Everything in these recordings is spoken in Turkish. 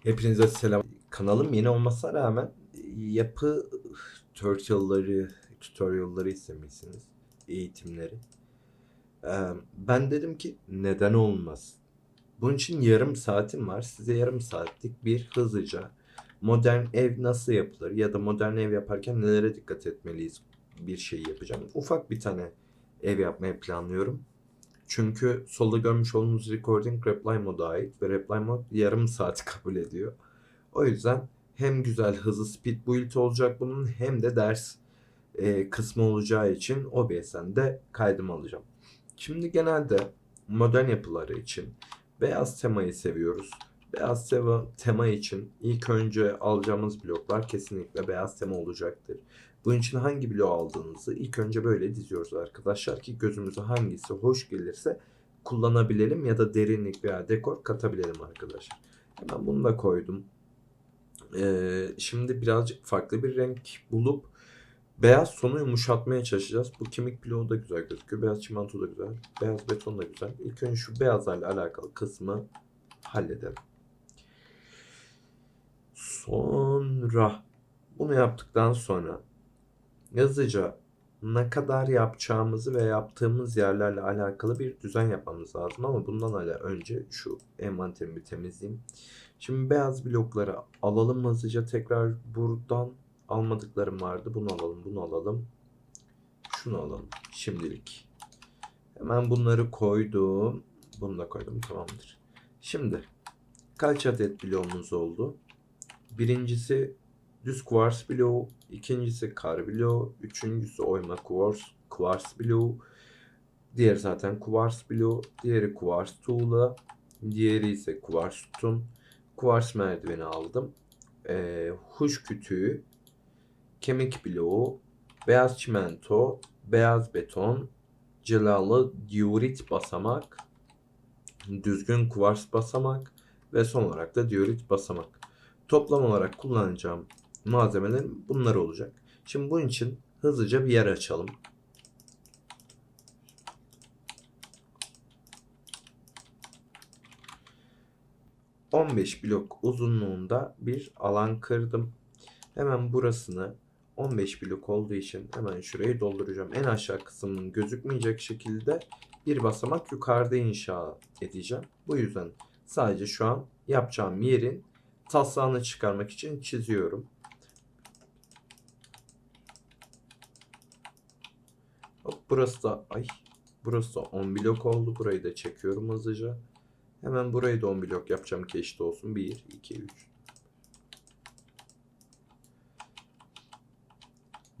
Hepinize selam. Kanalım yeni olmasına rağmen yapı tutorial'ları, tutorial'ları istemişsiniz. Eğitimleri. Ben dedim ki neden olmaz? Bunun için yarım saatim var. Size yarım saatlik bir hızlıca modern ev nasıl yapılır ya da modern ev yaparken nelere dikkat etmeliyiz bir şey yapacağım. Ufak bir tane ev yapmayı planlıyorum. Çünkü solda görmüş olduğunuz recording reply moda ait ve reply mod yarım saat kabul ediyor. O yüzden hem güzel hızlı speed build olacak bunun hem de ders e, kısmı olacağı için OBS'den de kaydımı alacağım. Şimdi genelde modern yapıları için beyaz temayı seviyoruz. Beyaz tema, tema için ilk önce alacağımız bloklar kesinlikle beyaz tema olacaktır. Bunun için hangi bloğu aldığınızı ilk önce böyle diziyoruz arkadaşlar ki gözümüze hangisi hoş gelirse kullanabilelim ya da derinlik veya dekor katabilelim arkadaşlar. Hemen bunu da koydum. Ee, şimdi birazcık farklı bir renk bulup beyaz sonu yumuşatmaya çalışacağız. Bu kemik bloğu da güzel gözüküyor. Beyaz çimento da güzel. Beyaz beton da güzel. İlk önce şu beyazlarla alakalı kısmı halledelim. Sonra bunu yaptıktan sonra hızlıca ne kadar yapacağımızı ve yaptığımız yerlerle alakalı bir düzen yapmamız lazım ama bundan hala önce şu envanterimi temizleyeyim. Şimdi beyaz blokları alalım hızlıca tekrar buradan almadıklarım vardı. Bunu alalım, bunu alalım. Şunu alalım şimdilik. Hemen bunları koydum. Bunu da koydum tamamdır. Şimdi kaç adet bloğumuz oldu? Birincisi düz kuvars bloğu, ikincisi kar bloğu, üçüncüsü oyma kuvars, kuvars bloğu, diğer zaten kuvars bloğu, diğeri kuvars tuğla, diğeri ise kuvars sütun, kuvars merdiveni aldım, ee, huş kütüğü, kemik bloğu, beyaz çimento, beyaz beton, cilalı diorit basamak, düzgün kuvars basamak ve son olarak da diorit basamak. Toplam olarak kullanacağım malzemeler bunlar olacak. Şimdi bunun için hızlıca bir yer açalım. ...15 blok uzunluğunda bir alan kırdım. Hemen burasını 15 blok olduğu için hemen şurayı dolduracağım. En aşağı kısmının gözükmeyecek şekilde bir basamak yukarıda inşa edeceğim. Bu yüzden sadece şu an yapacağım yerin taslağını çıkarmak için çiziyorum. Burası da ay burası da 10 blok oldu. Burayı da çekiyorum hızlıca. Hemen burayı da 10 blok yapacağım ki eşit olsun. 1, 2, 3.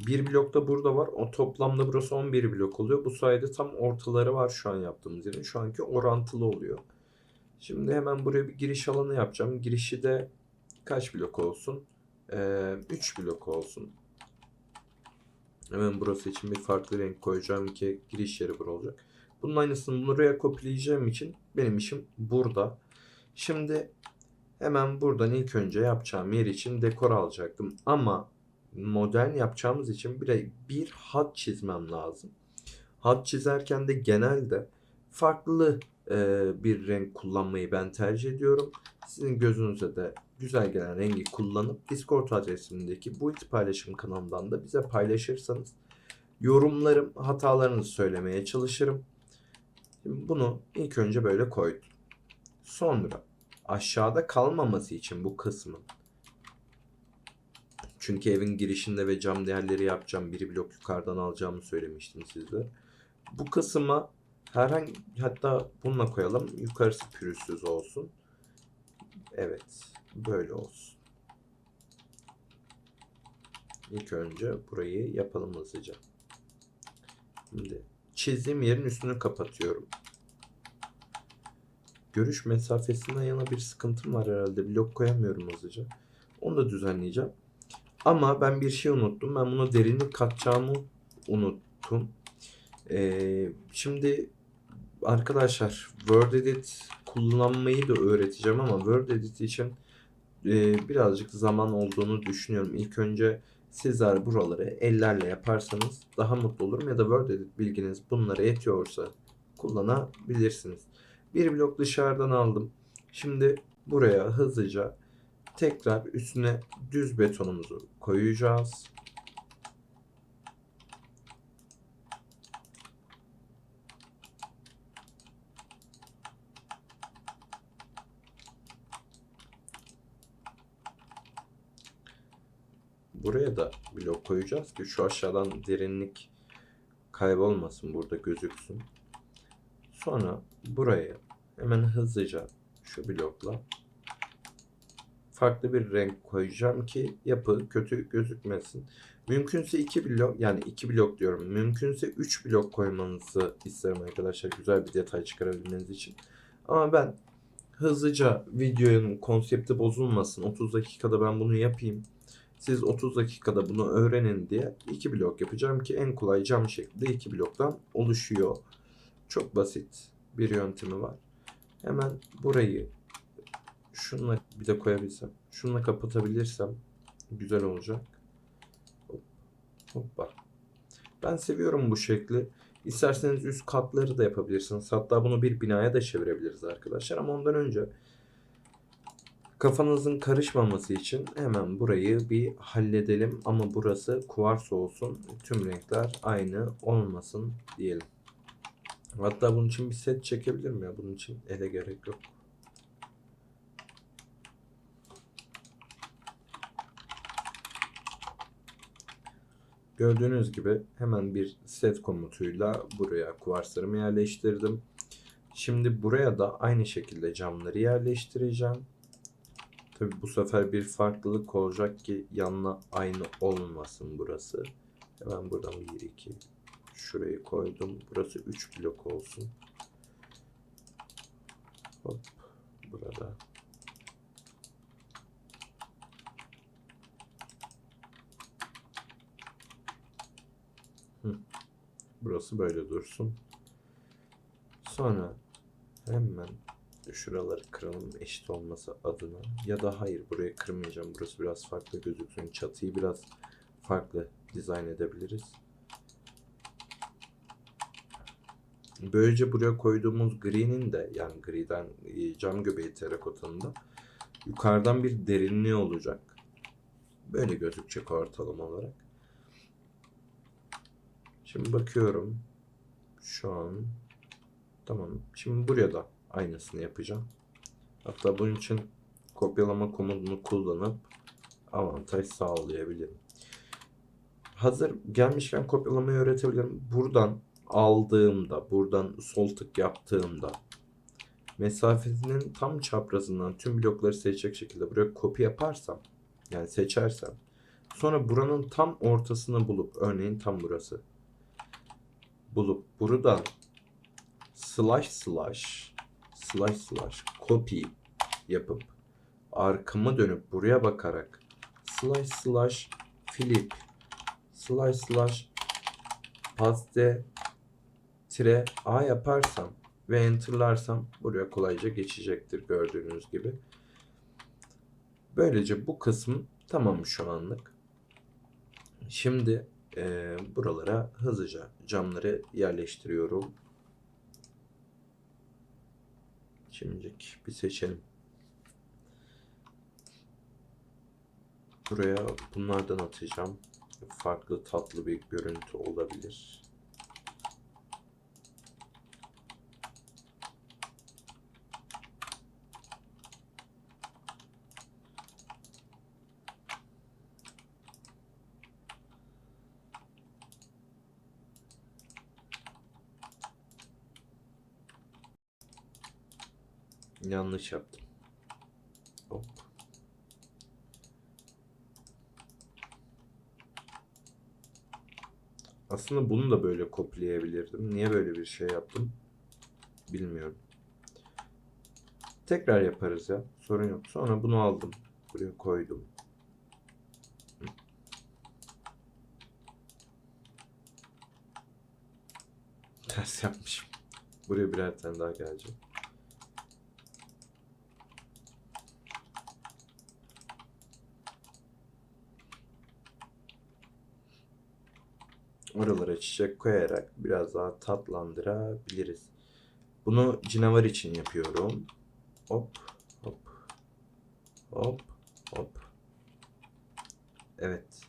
Bir blok da burada var. O toplamda burası 11 blok oluyor. Bu sayede tam ortaları var şu an yaptığımız yerin. Şu anki orantılı oluyor. Şimdi hemen buraya bir giriş alanı yapacağım. Girişi de kaç blok olsun? Ee, 3 blok olsun. Hemen burası için bir farklı renk koyacağım ki giriş yeri bura olacak. Bunun aynısını buraya kopyalayacağım için benim işim burada. Şimdi hemen buradan ilk önce yapacağım yer için dekor alacaktım. Ama modern yapacağımız için bir, bir hat çizmem lazım. Hat çizerken de genelde farklı e, bir renk kullanmayı ben tercih ediyorum. Sizin gözünüze de güzel gelen rengi kullanıp Discord adresimdeki bu paylaşım kanalından da bize paylaşırsanız yorumlarım, hatalarınızı söylemeye çalışırım. Bunu ilk önce böyle koydum. Sonra aşağıda kalmaması için bu kısmın çünkü evin girişinde ve cam değerleri yapacağım. Bir blok yukarıdan alacağımı söylemiştim size. Bu kısma herhangi hatta bununla koyalım. Yukarısı pürüzsüz olsun. Evet. Böyle olsun. İlk önce burayı yapalım hızlıca. Şimdi çizdiğim yerin üstünü kapatıyorum. Görüş mesafesinden yana bir sıkıntım var herhalde. Blok koyamıyorum hızlıca. Onu da düzenleyeceğim. Ama ben bir şey unuttum. Ben buna derinlik katacağımı unuttum. Ee, şimdi arkadaşlar Word Edit kullanmayı da öğreteceğim ama Word Edit için e, birazcık zaman olduğunu düşünüyorum. İlk önce sizler buraları ellerle yaparsanız daha mutlu olurum ya da Word Edit bilginiz bunlara yetiyorsa kullanabilirsiniz. Bir blok dışarıdan aldım. Şimdi buraya hızlıca tekrar üstüne düz betonumuzu koyacağız. Buraya da blok koyacağız ki şu aşağıdan derinlik kaybolmasın burada gözüksün. Sonra buraya hemen hızlıca şu blokla farklı bir renk koyacağım ki yapı kötü gözükmesin. Mümkünse iki blok yani iki blok diyorum. Mümkünse 3 blok koymanızı isterim arkadaşlar güzel bir detay çıkarabilmeniz için. Ama ben hızlıca videonun konsepti bozulmasın. 30 dakikada ben bunu yapayım. Siz 30 dakikada bunu öğrenin diye iki blok yapacağım ki en kolay cam şeklinde iki bloktan oluşuyor. Çok basit bir yöntemi var. Hemen burayı şunla bir de koyabilsem. Şunla kapatabilirsem güzel olacak. Hop, hoppa. Ben seviyorum bu şekli. İsterseniz üst katları da yapabilirsiniz. Hatta bunu bir binaya da çevirebiliriz arkadaşlar. Ama ondan önce kafanızın karışmaması için hemen burayı bir halledelim. Ama burası kuvars olsun. Tüm renkler aynı olmasın diyelim. Hatta bunun için bir set çekebilirim ya. Bunun için ele gerek yok. Gördüğünüz gibi hemen bir set komutuyla buraya kuvarslarımı yerleştirdim. Şimdi buraya da aynı şekilde camları yerleştireceğim. Tabi bu sefer bir farklılık olacak ki yanına aynı olmasın burası. Hemen buradan 1 2 şurayı koydum. Burası 3 blok olsun. Hop burada. Hı. Burası böyle dursun. Sonra hemen şuraları kıralım eşit olması adına. Ya da hayır burayı kırmayacağım. Burası biraz farklı gözüksün. Çatıyı biraz farklı dizayn edebiliriz. Böylece buraya koyduğumuz gri'nin de yani gri'den e, cam göbeği terakotanın da yukarıdan bir derinliği olacak. Böyle gözükecek ortalama olarak. Şimdi bakıyorum. Şu an tamam. Şimdi buraya da aynısını yapacağım. Hatta bunun için kopyalama komutunu kullanıp avantaj sağlayabilirim. Hazır gelmişken kopyalamayı öğretebilirim. Buradan aldığımda, buradan sol tık yaptığımda mesafesinin tam çaprazından tüm blokları seçecek şekilde buraya kopya yaparsam yani seçersem sonra buranın tam ortasını bulup örneğin tam burası bulup buradan slash slash slash slash copy yapıp arkamı dönüp buraya bakarak slash slash flip slash slash paste tire a yaparsam ve enterlarsam buraya kolayca geçecektir gördüğünüz gibi. Böylece bu kısım tamam şu anlık. Şimdi e, buralara hızlıca camları yerleştiriyorum. Şimdilik bir seçelim. Buraya bunlardan atacağım. Farklı tatlı bir görüntü olabilir. Yanlış yaptım. Hop. Aslında bunu da böyle kopyalayabilirdim. Niye böyle bir şey yaptım? Bilmiyorum. Tekrar yaparız ya. Sorun yok. Sonra bunu aldım. Buraya koydum. Ters yapmışım. Buraya birer tane daha gelecek. Oralara çiçek koyarak biraz daha tatlandırabiliriz. Bunu canavar için yapıyorum. Hop hop hop Hop. Evet.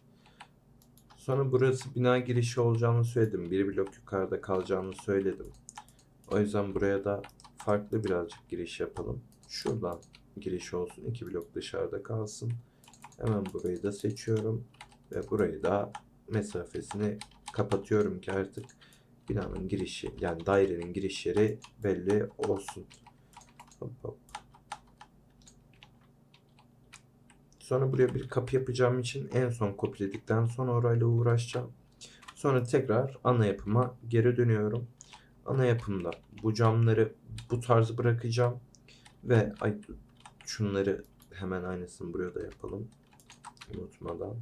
Sonra burası bina girişi olacağını söyledim. Bir blok yukarıda kalacağını söyledim. O yüzden buraya da farklı birazcık giriş yapalım. Şuradan giriş olsun. iki blok dışarıda kalsın. Hemen burayı da seçiyorum. Ve burayı da mesafesini kapatıyorum ki artık binanın girişi yani dairenin giriş yeri belli olsun. Hop hop. Sonra buraya bir kapı yapacağım için en son kopyaledikten sonra orayla uğraşacağım. Sonra tekrar ana yapıma geri dönüyorum. Ana yapımda bu camları bu tarz bırakacağım. Ve ay, şunları hemen aynısını buraya da yapalım. Unutmadan.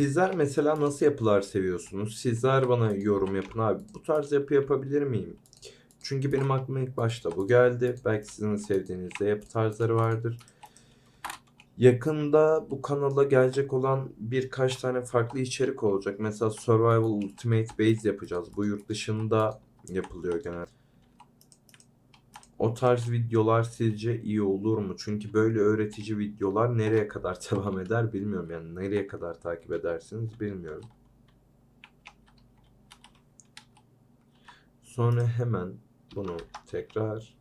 Sizler mesela nasıl yapılar seviyorsunuz? Sizler bana yorum yapın abi. Bu tarz yapı yapabilir miyim? Çünkü benim aklıma ilk başta bu geldi. Belki sizin sevdiğiniz yapı tarzları vardır. Yakında bu kanala gelecek olan birkaç tane farklı içerik olacak. Mesela Survival Ultimate Base yapacağız. Bu yurt dışında yapılıyor genelde. O tarz videolar sizce iyi olur mu? Çünkü böyle öğretici videolar nereye kadar devam eder bilmiyorum. Yani nereye kadar takip edersiniz bilmiyorum. Sonra hemen bunu tekrar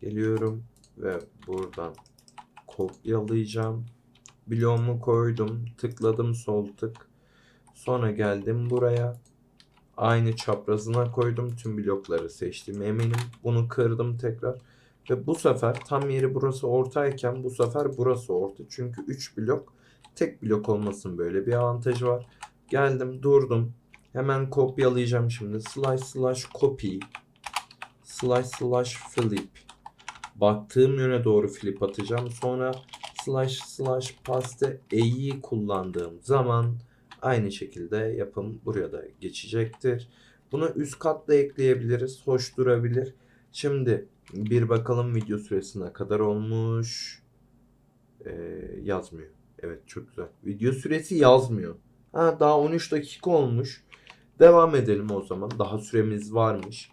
geliyorum ve buradan kopyalayacağım. Bloğumu koydum, tıkladım sol tık. Sonra geldim buraya. Aynı çaprazına koydum. Tüm blokları seçtim eminim. Bunu kırdım tekrar. Ve bu sefer tam yeri burası ortayken bu sefer burası orta. Çünkü 3 blok tek blok olmasın böyle bir avantajı var. Geldim durdum. Hemen kopyalayacağım şimdi. Slash slash copy. Slash slash flip. Baktığım yöne doğru flip atacağım. Sonra slash slash paste e'yi kullandığım zaman Aynı şekilde yapım buraya da geçecektir. Buna üst katla ekleyebiliriz. Hoş durabilir. Şimdi bir bakalım video süresine kadar olmuş. Ee, yazmıyor. Evet çok güzel. Video süresi yazmıyor. Ha, daha 13 dakika olmuş. Devam edelim o zaman. Daha süremiz varmış.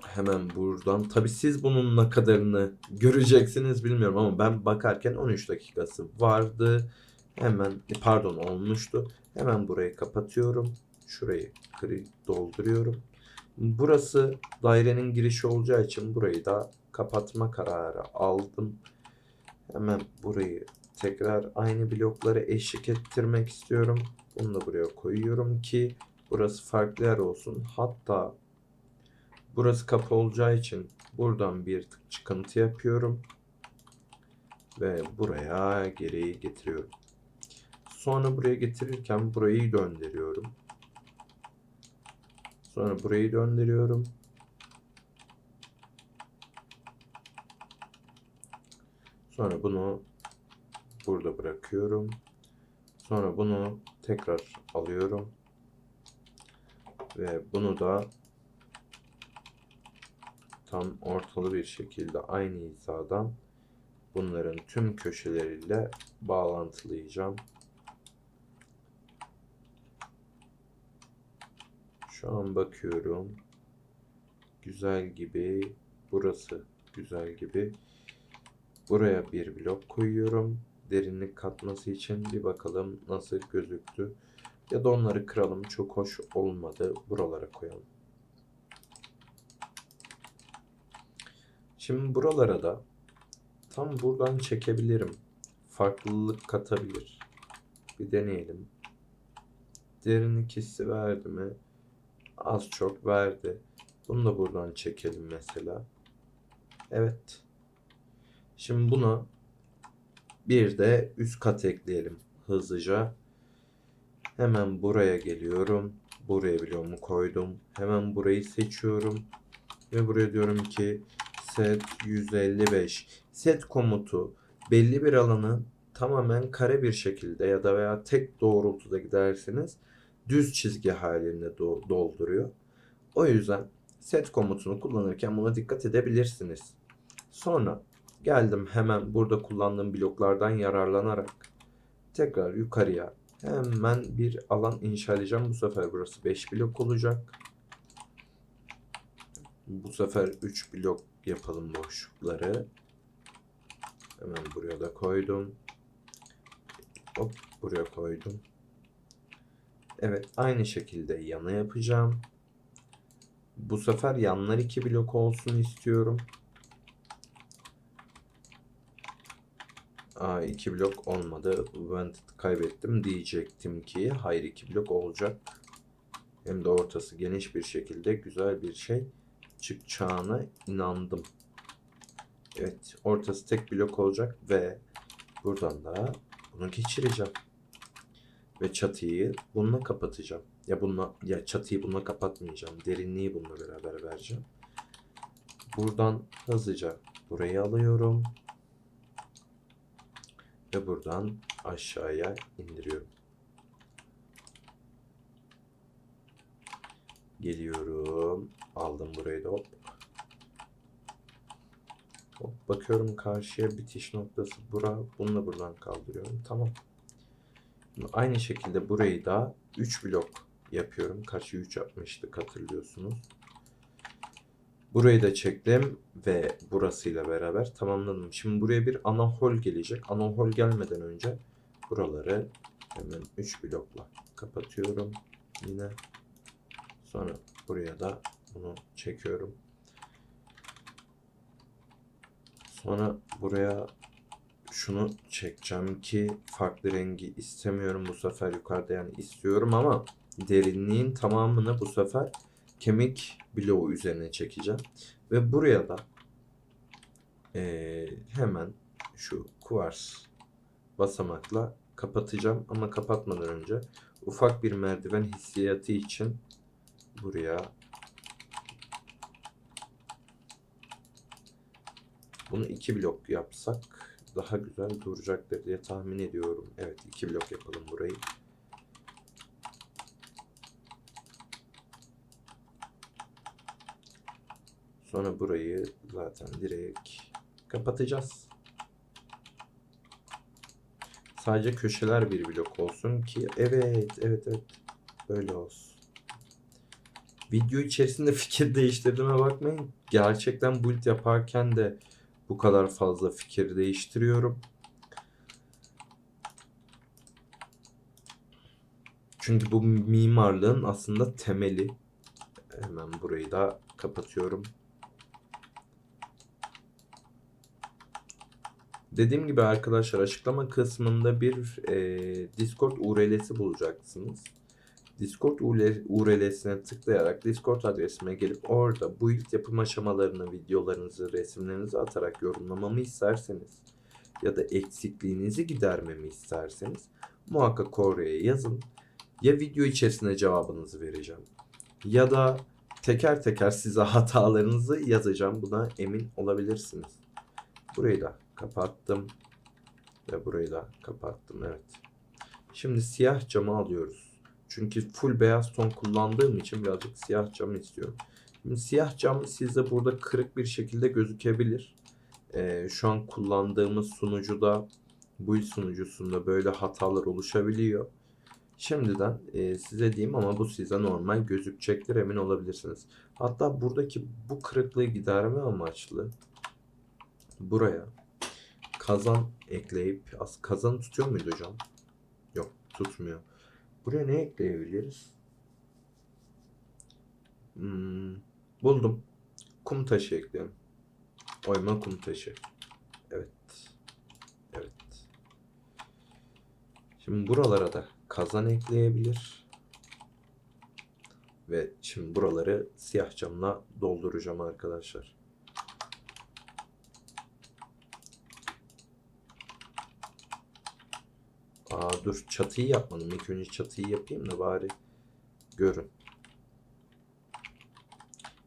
Hemen buradan. Tabi siz bunun ne kadarını göreceksiniz bilmiyorum ama ben bakarken 13 dakikası vardı. Hemen pardon olmuştu. Hemen burayı kapatıyorum. Şurayı dolduruyorum. Burası dairenin girişi olacağı için burayı da kapatma kararı aldım. Hemen burayı tekrar aynı blokları eşlik ettirmek istiyorum. Bunu da buraya koyuyorum ki burası farklı yer olsun. Hatta burası kapı olacağı için buradan bir tık çıkıntı yapıyorum. Ve buraya geri getiriyorum. Sonra buraya getirirken burayı döndürüyorum. Sonra burayı döndürüyorum. Sonra bunu burada bırakıyorum. Sonra bunu tekrar alıyorum. Ve bunu da tam ortalı bir şekilde aynı hizadan bunların tüm köşeleriyle bağlantılayacağım. Şu an bakıyorum. Güzel gibi. Burası güzel gibi. Buraya bir blok koyuyorum. Derinlik katması için bir bakalım nasıl gözüktü. Ya da onları kıralım. Çok hoş olmadı. Buralara koyalım. Şimdi buralara da tam buradan çekebilirim. Farklılık katabilir. Bir deneyelim. Derinlik hissi verdi mi? Az çok verdi. Bunu da buradan çekelim mesela. Evet. Şimdi buna bir de üst kat ekleyelim hızlıca. Hemen buraya geliyorum. Buraya bloğumu koydum. Hemen burayı seçiyorum. Ve buraya diyorum ki set 155. Set komutu belli bir alanı tamamen kare bir şekilde ya da veya tek doğrultuda giderseniz düz çizgi halinde do- dolduruyor. O yüzden set komutunu kullanırken buna dikkat edebilirsiniz. Sonra geldim hemen burada kullandığım bloklardan yararlanarak tekrar yukarıya hemen bir alan inşa edeceğim. Bu sefer burası 5 blok olacak. Bu sefer 3 blok yapalım boşlukları. Hemen buraya da koydum. Hop buraya koydum. Evet aynı şekilde yana yapacağım. Bu sefer yanlar 2 blok olsun istiyorum. Aa 2 blok olmadı. Ben kaybettim diyecektim ki hayır 2 blok olacak. Hem de ortası geniş bir şekilde güzel bir şey çıkacağına inandım. Evet ortası tek blok olacak ve buradan da bunu geçireceğim. Ve çatıyı bununla kapatacağım. Ya bununla ya çatıyı bununla kapatmayacağım. Derinliği bununla beraber vereceğim. Buradan hızlıca burayı alıyorum. Ve buradan aşağıya indiriyorum. Geliyorum. Aldım burayı da hop. Hop bakıyorum karşıya bitiş noktası bura. Bunu da buradan kaldırıyorum. Tamam. Aynı şekilde burayı da 3 blok yapıyorum. Kaçı 3 yapmıştık hatırlıyorsunuz. Burayı da çektim ve burasıyla beraber tamamladım. Şimdi buraya bir ana hol gelecek. Ana hol gelmeden önce buraları hemen 3 blokla kapatıyorum. Yine sonra buraya da bunu çekiyorum. Sonra buraya şunu çekeceğim ki farklı rengi istemiyorum bu sefer yukarıda yani istiyorum ama derinliğin tamamını bu sefer kemik bloğu üzerine çekeceğim. Ve buraya da eee, hemen şu kuvars basamakla kapatacağım. Ama kapatmadan önce ufak bir merdiven hissiyatı için buraya bunu iki blok yapsak daha güzel duracaktır diye tahmin ediyorum. Evet iki blok yapalım burayı. Sonra burayı zaten direkt kapatacağız. Sadece köşeler bir blok olsun ki evet evet evet böyle olsun. Video içerisinde fikir değiştirdiğime bakmayın. Gerçekten build yaparken de bu kadar fazla fikir değiştiriyorum. Çünkü bu mimarlığın aslında temeli. Hemen burayı da kapatıyorum. Dediğim gibi arkadaşlar açıklama kısmında bir e, Discord URL'si bulacaksınız. Discord URL'sine tıklayarak Discord adresime gelip orada build yapım aşamalarını, videolarınızı, resimlerinizi atarak yorumlamamı isterseniz ya da eksikliğinizi gidermemi isterseniz muhakkak oraya yazın. Ya video içerisinde cevabınızı vereceğim ya da teker teker size hatalarınızı yazacağım. Buna emin olabilirsiniz. Burayı da kapattım ve burayı da kapattım. Evet. Şimdi siyah camı alıyoruz. Çünkü full beyaz ton kullandığım için birazcık siyah cam istiyorum. Şimdi siyah cam sizde burada kırık bir şekilde gözükebilir. Ee, şu an kullandığımız sunucuda bu sunucusunda böyle hatalar oluşabiliyor. Şimdiden e, size diyeyim ama bu size normal gözükecektir emin olabilirsiniz. Hatta buradaki bu kırıklığı giderme amaçlı buraya kazan ekleyip az kazan tutuyor muydu hocam? Yok tutmuyor. Buraya ne ekleyebiliriz? Hmm, buldum. Kum taşı ekleyelim. Oyma kum taşı. Evet. Evet. Şimdi buralara da kazan ekleyebilir. Ve şimdi buraları siyah camla dolduracağım arkadaşlar. Aa dur çatıyı yapmadım. İlk önce çatıyı yapayım da bari görün.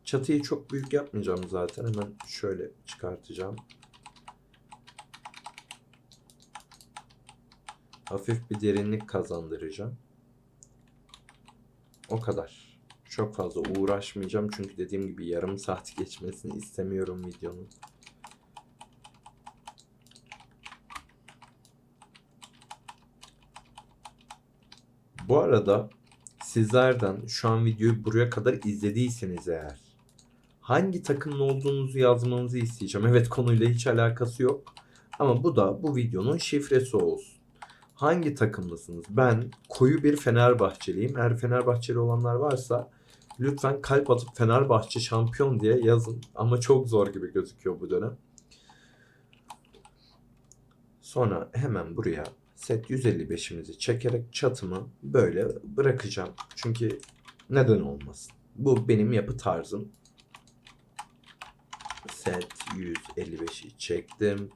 Çatıyı çok büyük yapmayacağım zaten. Hemen şöyle çıkartacağım. Hafif bir derinlik kazandıracağım. O kadar. Çok fazla uğraşmayacağım çünkü dediğim gibi yarım saat geçmesini istemiyorum videonun. Bu arada sizlerden şu an videoyu buraya kadar izlediyseniz eğer hangi takımın olduğunuzu yazmanızı isteyeceğim. Evet konuyla hiç alakası yok. Ama bu da bu videonun şifresi olsun. Hangi takımlısınız? Ben koyu bir Fenerbahçeliyim. Eğer Fenerbahçeli olanlar varsa lütfen kalp atıp Fenerbahçe şampiyon diye yazın. Ama çok zor gibi gözüküyor bu dönem. Sonra hemen buraya set 155'imizi çekerek çatımı böyle bırakacağım. Çünkü neden olmasın? Bu benim yapı tarzım. Set 155'i çektim.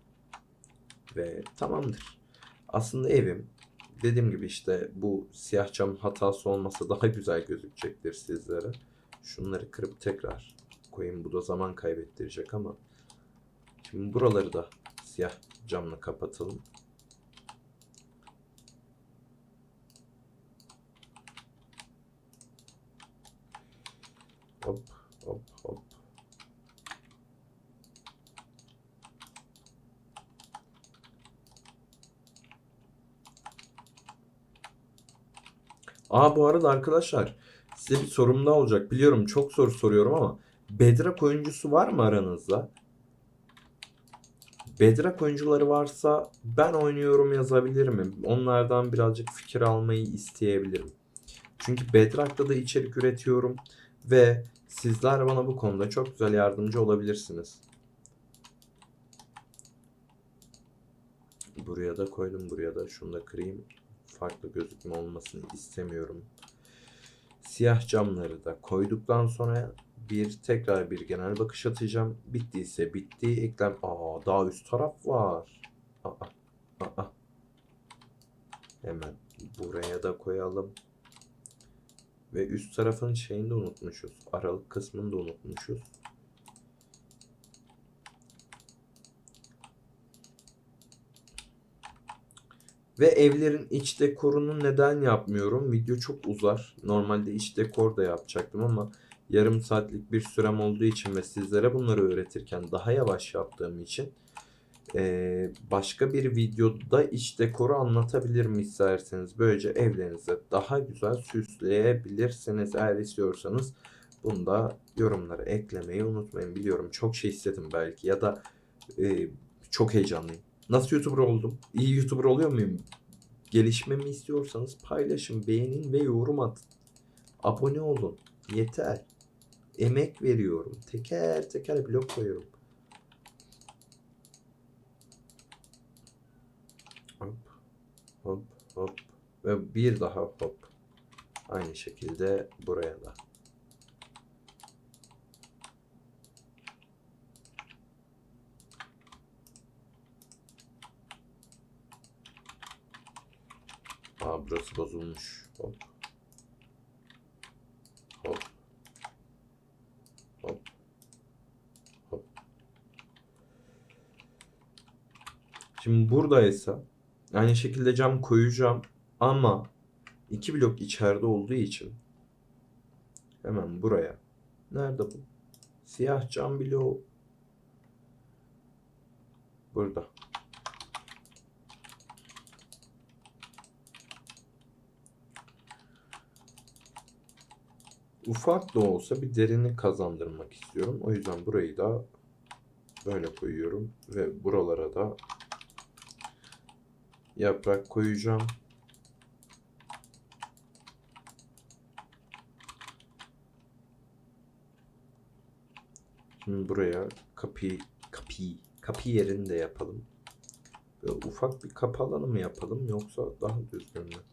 Ve tamamdır. Aslında evim dediğim gibi işte bu siyah cam hatası olmasa daha güzel gözükecektir sizlere. Şunları kırıp tekrar koyayım. Bu da zaman kaybettirecek ama şimdi buraları da siyah camla kapatalım. Hop hop hop. Aa bu arada arkadaşlar size bir sorum daha olacak. Biliyorum çok soru soruyorum ama Bedrock oyuncusu var mı aranızda? Bedrock oyuncuları varsa ben oynuyorum yazabilir mi? Onlardan birazcık fikir almayı isteyebilirim. Çünkü Bedrock'ta da içerik üretiyorum ve sizler bana bu konuda çok güzel yardımcı olabilirsiniz. Buraya da koydum. Buraya da şunu da kırayım. Farklı gözükme olmasını istemiyorum. Siyah camları da koyduktan sonra bir tekrar bir genel bakış atacağım. Bittiyse bitti. Eklem. Aa daha üst taraf var. Aa, aa. Hemen buraya da koyalım. Ve üst tarafın şeyini de unutmuşuz. Aralık kısmını da unutmuşuz. Ve evlerin iç dekorunu neden yapmıyorum? Video çok uzar. Normalde iç dekor da yapacaktım ama yarım saatlik bir sürem olduğu için ve sizlere bunları öğretirken daha yavaş yaptığım için eee, başka bir videoda iç dekoru anlatabilirim isterseniz. Böylece evlerinizi daha güzel süsleyebilirsiniz. Eğer istiyorsanız bunu da yorumlara eklemeyi unutmayın. Biliyorum çok şey istedim belki ya da eee, çok heyecanlıyım. Nasıl YouTuber oldum? İyi YouTuber oluyor muyum? Gelişmemi istiyorsanız paylaşın, beğenin ve yorum atın. Abone olun. Yeter. Emek veriyorum. Teker teker blok koyuyorum. Hop, hop, hop. Ve bir daha hop. Aynı şekilde buraya da. Aa burası bozulmuş. Hop. Hop. Hop. Hop. Şimdi buradaysa aynı şekilde cam koyacağım ama iki blok içeride olduğu için hemen buraya nerede bu? Siyah cam bloğu burada. Ufak da olsa bir derinlik kazandırmak istiyorum. O yüzden burayı da böyle koyuyorum ve buralara da yaprak koyacağım. Şimdi buraya kapı kapı kapı yerini de yapalım. Böyle ufak bir kapı alanı mı yapalım yoksa daha düzgün mü?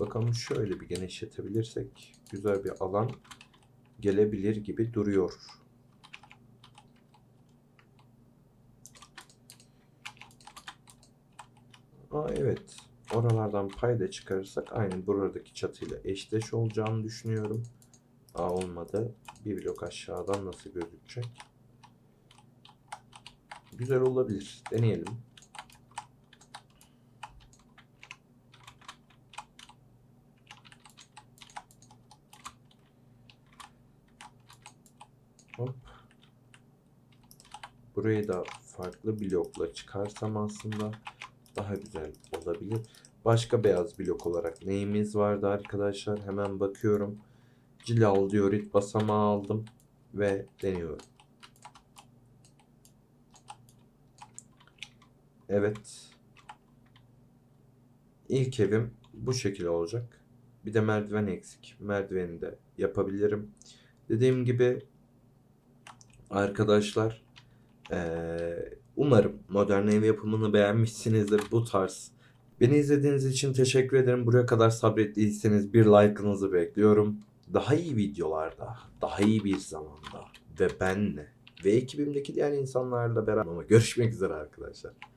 Bakalım şöyle bir genişletebilirsek güzel bir alan gelebilir gibi duruyor. Aa evet. Oralardan payda çıkarırsak aynı buradaki çatıyla eşdeş olacağını düşünüyorum. Aa olmadı. Bir blok aşağıdan nasıl gözükecek? Güzel olabilir. Deneyelim. Hop. Burayı da farklı blokla çıkarsam aslında daha güzel olabilir. Başka beyaz blok olarak neyimiz vardı arkadaşlar? Hemen bakıyorum. Cilal diorit basamağı aldım ve deniyorum. Evet. İlk evim bu şekilde olacak. Bir de merdiven eksik. Merdiveni de yapabilirim. Dediğim gibi arkadaşlar eee, umarım modern ev yapımını beğenmişsinizdir. Bu tarz. Beni izlediğiniz için teşekkür ederim. Buraya kadar sabrettiyseniz bir like'ınızı bekliyorum. Daha iyi videolarda, daha iyi bir zamanda ve benle ve ekibimdeki diğer insanlarla beraber ama görüşmek üzere arkadaşlar.